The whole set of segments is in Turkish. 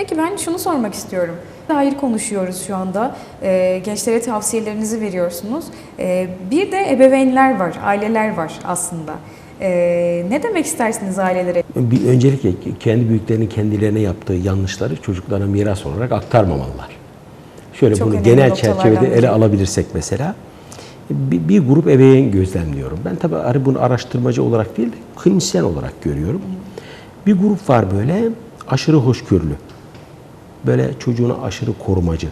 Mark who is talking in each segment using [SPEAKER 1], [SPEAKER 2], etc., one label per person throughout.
[SPEAKER 1] Peki ben şunu sormak istiyorum. Dair konuşuyoruz şu anda. Ee, gençlere tavsiyelerinizi veriyorsunuz. Ee, bir de ebeveynler var, aileler var aslında. Ee, ne demek istersiniz ailelere?
[SPEAKER 2] Bir, öncelikle kendi büyüklerinin kendilerine yaptığı yanlışları çocuklara miras olarak aktarmamalılar. Şöyle
[SPEAKER 1] Çok
[SPEAKER 2] bunu genel çerçevede
[SPEAKER 1] biri.
[SPEAKER 2] ele alabilirsek mesela bir, bir grup ebeveyn gözlemliyorum. Ben tabii bunu araştırmacı olarak değil de klinisyen olarak görüyorum. Bir grup var böyle aşırı hoşgörülü. Böyle çocuğuna aşırı korumacı.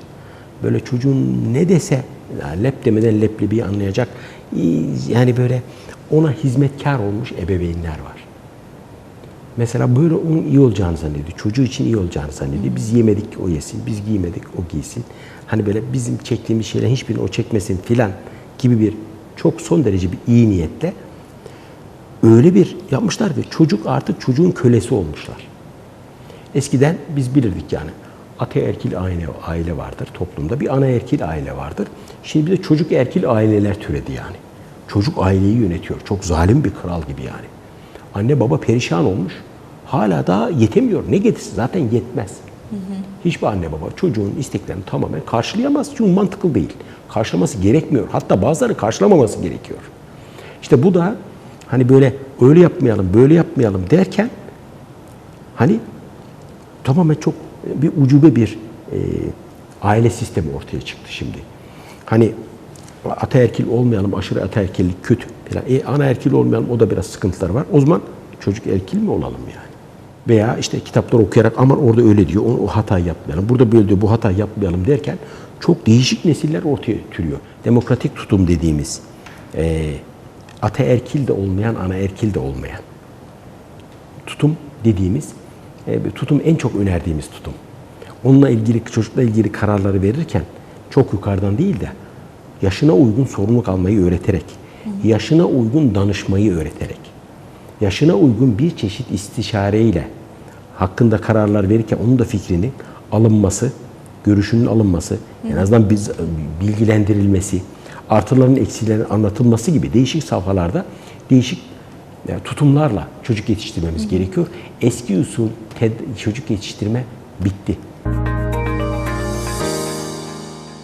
[SPEAKER 2] Böyle çocuğun ne dese yani lep demeden leblebiyi anlayacak. Yani böyle ona hizmetkar olmuş ebeveynler var. Mesela böyle onun iyi olacağını zannediyor. Çocuğu için iyi olacağını zannediyor. Biz yemedik o yesin, biz giymedik o giysin. Hani böyle bizim çektiğimiz şeyler hiçbirini o çekmesin filan gibi bir çok son derece bir iyi niyetle öyle bir yapmışlar ki çocuk artık çocuğun kölesi olmuşlar. Eskiden biz bilirdik yani ataerkil aile, aile vardır toplumda. Bir anaerkil aile vardır. Şimdi bir de çocuk erkil aileler türedi yani. Çocuk aileyi yönetiyor. Çok zalim bir kral gibi yani. Anne baba perişan olmuş. Hala daha yetemiyor. Ne getirsin? Zaten yetmez. Hiçbir anne baba çocuğun isteklerini tamamen karşılayamaz. Çünkü mantıklı değil. Karşılaması gerekmiyor. Hatta bazıları karşılamaması gerekiyor. İşte bu da hani böyle öyle yapmayalım, böyle yapmayalım derken hani tamamen çok bir ucube bir e, aile sistemi ortaya çıktı şimdi. Hani ataerkil olmayalım, aşırı ataerkillik kötü. Falan. E, anaerkil olmayalım, o da biraz sıkıntılar var. O zaman çocuk erkil mi olalım yani? Veya işte kitaplar okuyarak aman orada öyle diyor, o, o hatayı yapmayalım, burada böyle diyor, bu hatayı yapmayalım derken çok değişik nesiller ortaya türüyor. Demokratik tutum dediğimiz, e, ataerkil de olmayan, anaerkil de olmayan tutum dediğimiz e, tutum en çok önerdiğimiz tutum. Onunla ilgili çocukla ilgili kararları verirken çok yukarıdan değil de yaşına uygun sorumluluk almayı öğreterek, yaşına uygun danışmayı öğreterek, yaşına uygun bir çeşit istişareyle hakkında kararlar verirken onun da fikrinin alınması, görüşünün alınması, en azından biz bilgilendirilmesi, artıların eksilerin anlatılması gibi değişik safhalarda değişik yani tutumlarla çocuk yetiştirmemiz gerekiyor. Eski usul çocuk yetiştirme bitti.